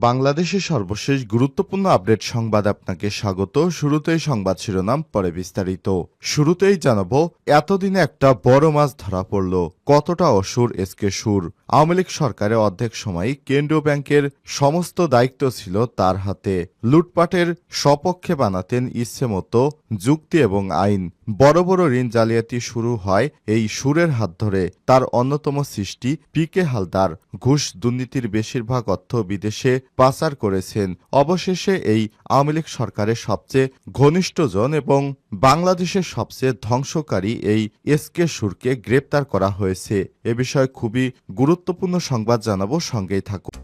বাংলাদেশের সর্বশেষ গুরুত্বপূর্ণ আপডেট সংবাদ আপনাকে স্বাগত। শুরুতেই সংবাদ শিরোনাম, পরে বিস্তারিত। শুরুতেই জানাব, এতদিনে একটা বড় মাছ ধরা পড়ল। কতটা অসুর এসকে সুর? আওয়ামী লীগ সরকারের অর্ধেক সময় কেন্দ্রীয় ব্যাংকের সমস্ত দায়িত্ব ছিল তার হাতে। লুটপাটের সপক্ষে বানাতেন ইচ্ছে মতো যুক্তি এবং আইন। বড় বড় ঋণ জালিয়াতি শুরু হয় এই সুরের হাত ধরে। তার অন্যতম সৃষ্টি পি কে হালদার। ঘুষ দুর্নীতির বেশিরভাগ অর্থ বিদেশে পাচার করেছেন। অবশেষে এই আওয়ামী লীগ সরকারের সবচেয়ে ঘনিষ্ঠজন এবং বাংলাদেশের সবচেয়ে ধ্বংসকারী এই এসকে সুরকে গ্রেপ্তার করা হয়েছে। এ বিষয়ে খুবই গুরুত্বপূর্ণ সংবাদ জানাব। সঙ্গেই থাকুন।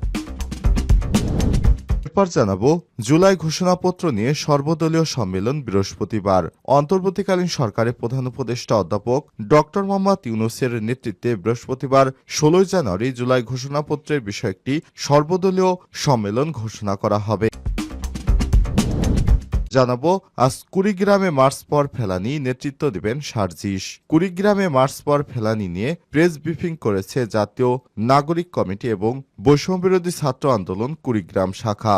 এরপর জানাব, জুলাই ঘোষণাপত্র নিয়ে সর্বদলীয় সম্মেলন বৃহস্পতিবার। অন্তর্বর্তীকালীন সরকারের প্রধান উপদেষ্টা অধ্যাপক ড মোহাম্মদ ইউনুসের নেতৃত্বে বৃহস্পতিবার ষোলোই জানুয়ারি জুলাই ঘোষণাপত্রের বিষয়ে একটি সর্বদলীয় সম্মেলন ঘোষণা করা হবে। জানাব, আজ কুড়িগ্রামে মার্চ পর ফেলানি নেতৃত্ব দেবেন সার্জিস। কুড়িগ্রামে মার্চ পর ফেলানি নিয়ে প্রেস ব্রিফিং করেছে জাতীয় নাগরিক কমিটি এবং বৈষম্যবিরোধী ছাত্র আন্দোলন কুড়িগ্রাম শাখা।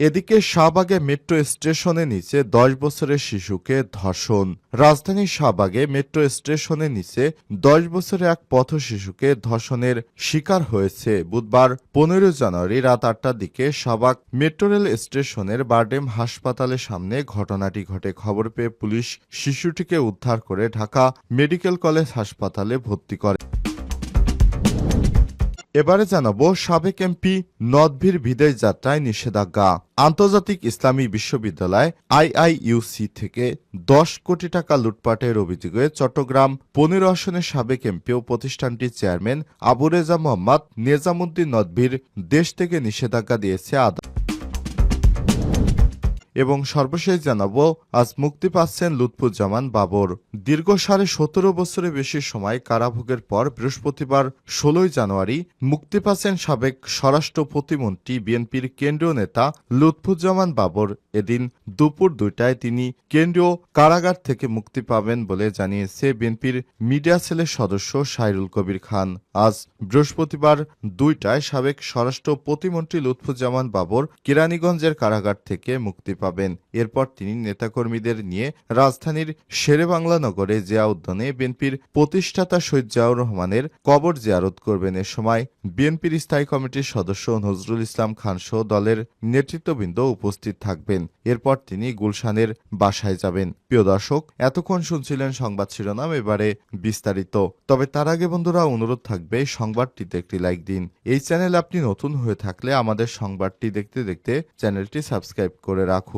এদিকে শাহবাগে মেট্রো স্টেশনের নিচে দশ বছরের শিশুকে ধর্ষণ। রাজধানীর শাহবাগে মেট্রো স্টেশনের নিচে দশ বছরের এক পথ শিশুকে ধর্ষণের শিকার হয়েছে। বুধবার পনেরো জানুয়ারি রাত আটটার দিকে শাহবাগ মেট্রো রেল স্টেশনের বারডেম হাসপাতালের সামনে ঘটনাটি ঘটে। খবর পেয়ে পুলিশ শিশুটিকে উদ্ধার করে ঢাকা মেডিকেল কলেজ হাসপাতালে ভর্তি করে। এবারে জানাব সাবেক এমপি নদভীর বিদেশ যাত্রায় নিষেধাজ্ঞা। আন্তর্জাতিক ইসলামী বিশ্ববিদ্যালয় আইআইইউসি থেকে দশ কোটি টাকা লুটপাটের অভিযোগে চট্টগ্রাম পনেরো আসনের সাবেক এমপি ও প্রতিষ্ঠানটির চেয়ারম্যান আবু রেজা মোহাম্মদ নেজামুদ্দিন নদভীর দেশ থেকে নিষেধাজ্ঞা দিয়েছে আদালত। এবং সর্বশেষ জানাব, আজ মুক্তি পাচ্ছেন লুৎফুজ্জামান বাবর। দীর্ঘ সাড়ে সতেরো বছরের বেশি সময় কারাভোগের পর বৃহস্পতিবার ষোলোই জানুয়ারি মুক্তি পাচ্ছেন সাবেক স্বরাষ্ট্র প্রতিমন্ত্রী বিএনপির কেন্দ্রীয় নেতা লুৎফুজ্জামান বাবর। এদিন দুপুর দুইটায় তিনি কেন্দ্রীয় কারাগার থেকে মুক্তি পাবেন বলে জানিয়েছে বিএনপির মিডিয়া সেলের সদস্য সাইরুল কবির খান। আজ বৃহস্পতিবার দুইটায় সাবেক স্বরাষ্ট্র প্রতিমন্ত্রী লুৎফুজ্জামান বাবর কেরানীগঞ্জের কারাগার থেকে মুক্তি পাবেন এরপর তিনি নেতাকর্মীদের নিয়ে রাজধানীর শেরেবাংলা নগরে জিয়া উদ্যানে বিএনপির প্রতিষ্ঠাতা শহীদ রহমানের কবর জিয়ারত করবেন। এ সময় বিএনপির স্থায়ী কমিটির সদস্য নজরুল ইসলাম খান সহ দলের নেতৃত্ববৃন্দ উপস্থিত থাকবেন। এরপর তিনি গুলশানের বাসায় যাবেন। প্রিয় দর্শক, এতক্ষণ শুনছিলেন সংবাদ শিরোনাম, এবারে বিস্তারিত। তবে তার আগে বন্ধুরা, অনুরোধ থাকবে সংবাদটিতে একটি লাইক দিন। এই চ্যানেল আপনি নতুন হয়ে থাকলে আমাদের সংবাদটি দেখতে দেখতে চ্যানেলটি সাবস্ক্রাইব করে রাখুন।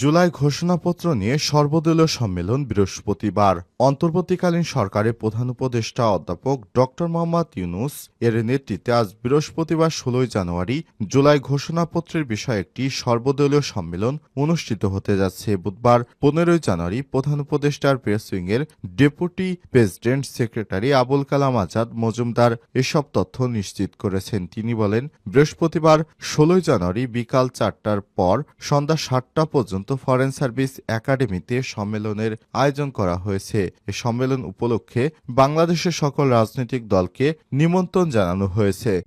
জুলাই ঘোষণাপত্র নিয়ে সর্বদলীয় সম্মেলন বৃহস্পতিবার। অন্তর্বর্তীকালীন সরকারের প্রধান উপদেষ্টা অধ্যাপক ড মোহাম্মদ ইউনুস এর নেতৃত্বে আজ বৃহস্পতিবার ষোলোই জানুয়ারি জুলাই ঘোষণাপত্রের বিষয়ে একটি সর্বদলীয় সম্মেলন অনুষ্ঠিত হতে যাচ্ছে। বুধবার পনেরোই জানুয়ারি প্রধান উপদেষ্টার press উইংয়ের deputy president secretary Abul Kalam Azad Majumder এসব তথ্য নিশ্চিত করেছেন। তিনি বলেন, বৃহস্পতিবার ষোলোই জানুয়ারি বিকাল চারটার পর সন্ধ্যা সাতটা পর্যন্ত ফরেন সার্ভিস একাডেমিতে সম্মেলনের আয়োজন করা হয়েছে। এ সম্মেলন উপলক্ষে বাংলাদেশের সকল রাজনৈতিক দলকে নিমন্ত্রণ জানানো হয়েছে।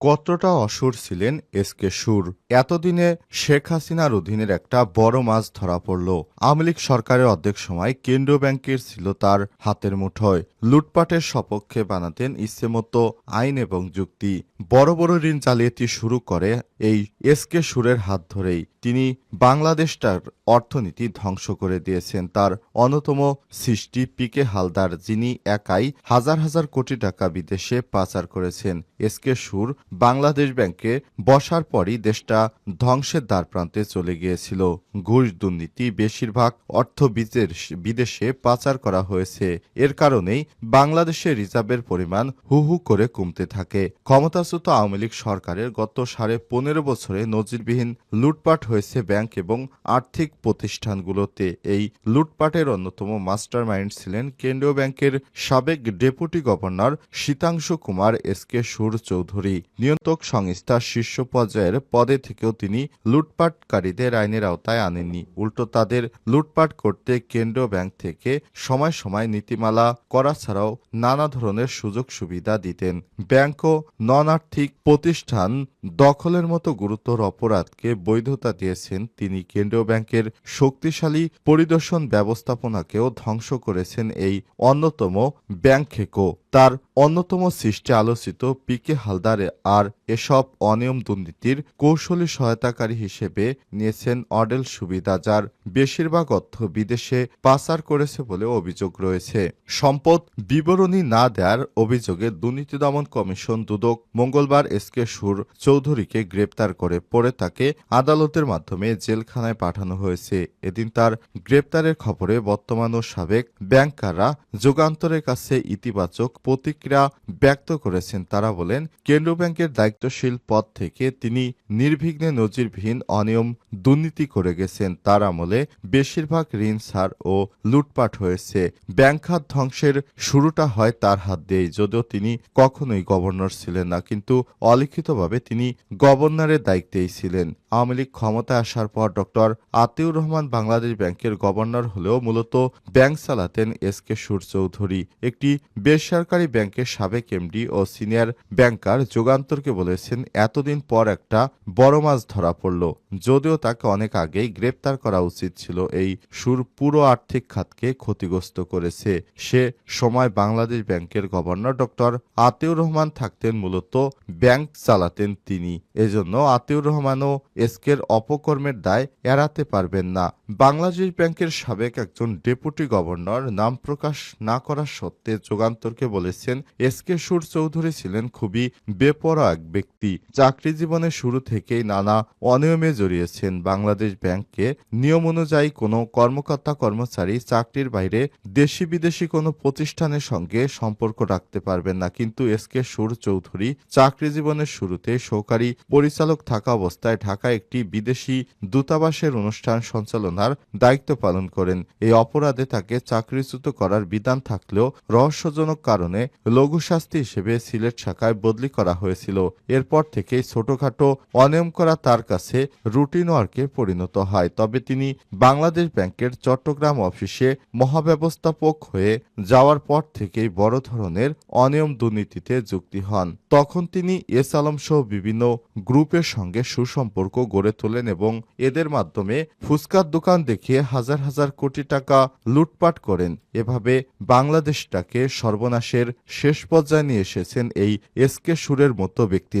কতটা অসুর ছিলেন এস কে সুর? এতদিনে শেখ হাসিনার অধীনের একটা বড় মাছ ধরা পড়ল। আওয়ামী লীগ সরকারের অর্ধেক সময় কেন্দ্রীয় ব্যাংকের ছিল তার হাতের মুঠোয়। লুটপাটের সপক্ষে বানাতেন ইচ্ছেমতো আইন এবং যুক্তি। বড় বড় ঋণ জালিয়াতি শুরু করে এই এস কে সুরের হাত ধরেই তিনি বাংলাদেশটার অর্থনীতি ধ্বংস করে দিয়েছেন। তার অন্যতম সৃষ্টি পিকে হালদার, যিনি একাই হাজার হাজার কোটি টাকা বিদেশে পাচার করেছেন। এস কে সুর বাংলাদেশ ব্যাংকে বসার পরই দেশটা ধ্বংসের দ্বার প্রান্তে চলে গিয়েছিল। ঘুষ দুর্নীতি বেশিরভাগ অর্থ বিদেশ- পাচার করা হয়েছে। এর কারণেই বাংলাদেশের রিজার্ভের পরিমাণ হু হু করে কমতে থাকে। ক্ষমতাচ্যুত আওয়ামী লীগ সরকারের গত সাড়ে পনেরো বছরে নজিরবিহীন লুটপাট হয়েছে ব্যাংক এবং আর্থিক প্রতিষ্ঠানগুলোতে। এই লুটপাটের অন্যতম মাস্টার মাইন্ড ছিলেন কেন্দ্রীয় ব্যাংকের সাবেক deputy governor Sitangshu Kumar S K Sur Chowdhury নিয়ন্ত্রক সংস্থার শীর্ষ পর্যায়ের পদে থেকেও তিনি লুটপাটকারীদের আইনের আওতায় আনেননি। উল্টো তাদের লুটপাট করতে কেন্দ্রীয় ব্যাংক থেকে সময় সময় নীতিমালা করা ছাড়াও নানা ধরনের সুযোগ সুবিধা দিতেন। ব্যাংক ও নন আর্থিক প্রতিষ্ঠান দখলের মতো গুরুতর অপরাধকে বৈধতা দিয়েছেন তিনি। কেন্দ্রীয় ব্যাংকের শক্তিশালী পরিদর্শন ব্যবস্থাপনাকেও ধ্বংস করেছেন এই অন্যতম ব্যাংক খেকো তার অন্যতম সৃষ্টি আলোচিত পিকে হালদারে আর এসব অনিয়ম দুর্নীতির কৌশলী সহায়তাকারী হিসেবে নিয়েছেন অডেল সুবিধা, যার বেশিরভাগ অর্থ বিদেশে পাচার করেছে বলে অভিযোগ রয়েছে। সম্পদ বিবরণী না দেওয়ার অভিযোগে দুর্নীতি দমন কমিশন দুদক মঙ্গলবার এসকে সুর চৌধুরীকে গ্রেপ্তার করে, পরে তাকে আদালতের মাধ্যমে জেলখানায় পাঠানো হয়েছে। এদিন তার গ্রেপ্তারের খবরে বর্তমান ও সাবেক ব্যাংকাররা যুগান্তরের কাছে ইতিবাচক প্রতিক্রিয়া ব্যক্ত করেছেন। তারা বলেন, কেন্দ্র ব্যাংকের দায়িত্বশীল পদ থেকে তিনি নির্বিঘ্নে নজিরবিহীন অনিয়ম দুর্নীতি করে গেছেন। তার আমলে বেশিরভাগ ঋণ, ছাড় ও লুটপাট হয়েছে। ব্যাংক খাত ধ্বংসের শুরুটা হয় তার হাত দিয়েই, যদিও তিনি কখনোই গভর্নর ছিলেন না, কিন্তু অলিখিতভাবে তিনি গভর্নরের দায়িত্বেই ছিলেন। আওয়ামী লীগ ক্ষমতায় আসার পর ডক্টর আতিউর রহমান বাংলাদেশ ব্যাংকের গভর্নর হলেও মূলত ব্যাংক চালাতেন এস কে সুর চৌধুরী একটি বেসরকারি ব্যাংকের সাবেক এমডি ও সিনিয়র ব্যাংকার যুগান্তরকে বলেছেন, এতদিন পর একটা বড় মাছ ধরা পড়ল। যদিও তাকে অনেক আগেই গ্রেপ্তার করা উচিত ছিল, এই সুর পুরো আর্থিক খাতকে ক্ষতিগ্রস্ত করেছে। সে সময় বাংলাদেশ ব্যাংকের গভর্নর ডক্টর আতিউর রহমান থাকতেন, মূলত ব্যাংক চালাতেন তিনি। এজন্য আতিউর রহমানও এসকের অপকর্মের দায় এড়াতে পারবেন না। বাংলাদেশ ব্যাংকের সাবেক একজন ডেপুটি গভর্নর নাম প্রকাশ না করা সত্ত্বে যুগান্তরকে বলেছেন, এসকে সুর চৌধুরী ছিলেন খুবই বেপরোয়া এক ব্যক্তি। চাকরি জীবনের শুরু থেকেই নানা অনিয়মে জড়িয়েছেন। বাংলাদেশ ব্যাংককে নিয়ম অনুযায়ী কোনো কর্মকর্তা কর্মচারী চাকরির বাইরে দেশি বিদেশি কোনো প্রতিষ্ঠানের সঙ্গে সম্পর্ক রাখতে পারবেন না। কিন্তু এসকে সুর চৌধুরী চাকরি জীবনের শুরুতে সহকারী পরিচালক থাকা অবস্থায় ঢাকা একটি বিদেশি দূতাবাসের অনুষ্ঠান সঞ্চালনার দায়িত্ব পালন করেন। এই অপরাধে তাকে চাকরিচ্যুত করার বিধান থাকলেও রহস্যজনক কারণে লঘু শাস্তি হিসেবে সিলেট শাখায় বদলি করা হয়েছিল। এরপর থেকেই ছোটখাটো অনিয়ম করা তার কাছে রুটিন ওয়ার্কে পরিণত হয়। তবে তিনি বাংলাদেশ ব্যাংকের চট্টগ্রাম অফিসে মহাব্যবস্থাপক হয়ে যাওয়ার পর থেকেই বড় ধরনের অনিয়ম দুর্নীতিতে যুক্তি হন। তখন তিনি এস আলম সহ বিভিন্ন গ্রুপের সঙ্গে সুসম্পর্ক গড়ে তোলেন এবং এদের মাধ্যমে ফুচকার দোকান দেখিয়ে হাজার হাজার কোটি টাকা লুটপাট করেন। এভাবে বাংলাদেশটাকে সর্বনাশের শেষ পর্যায়ে নিয়ে এসেছেন এই এস কে সুরের মতো ব্যক্তিরা।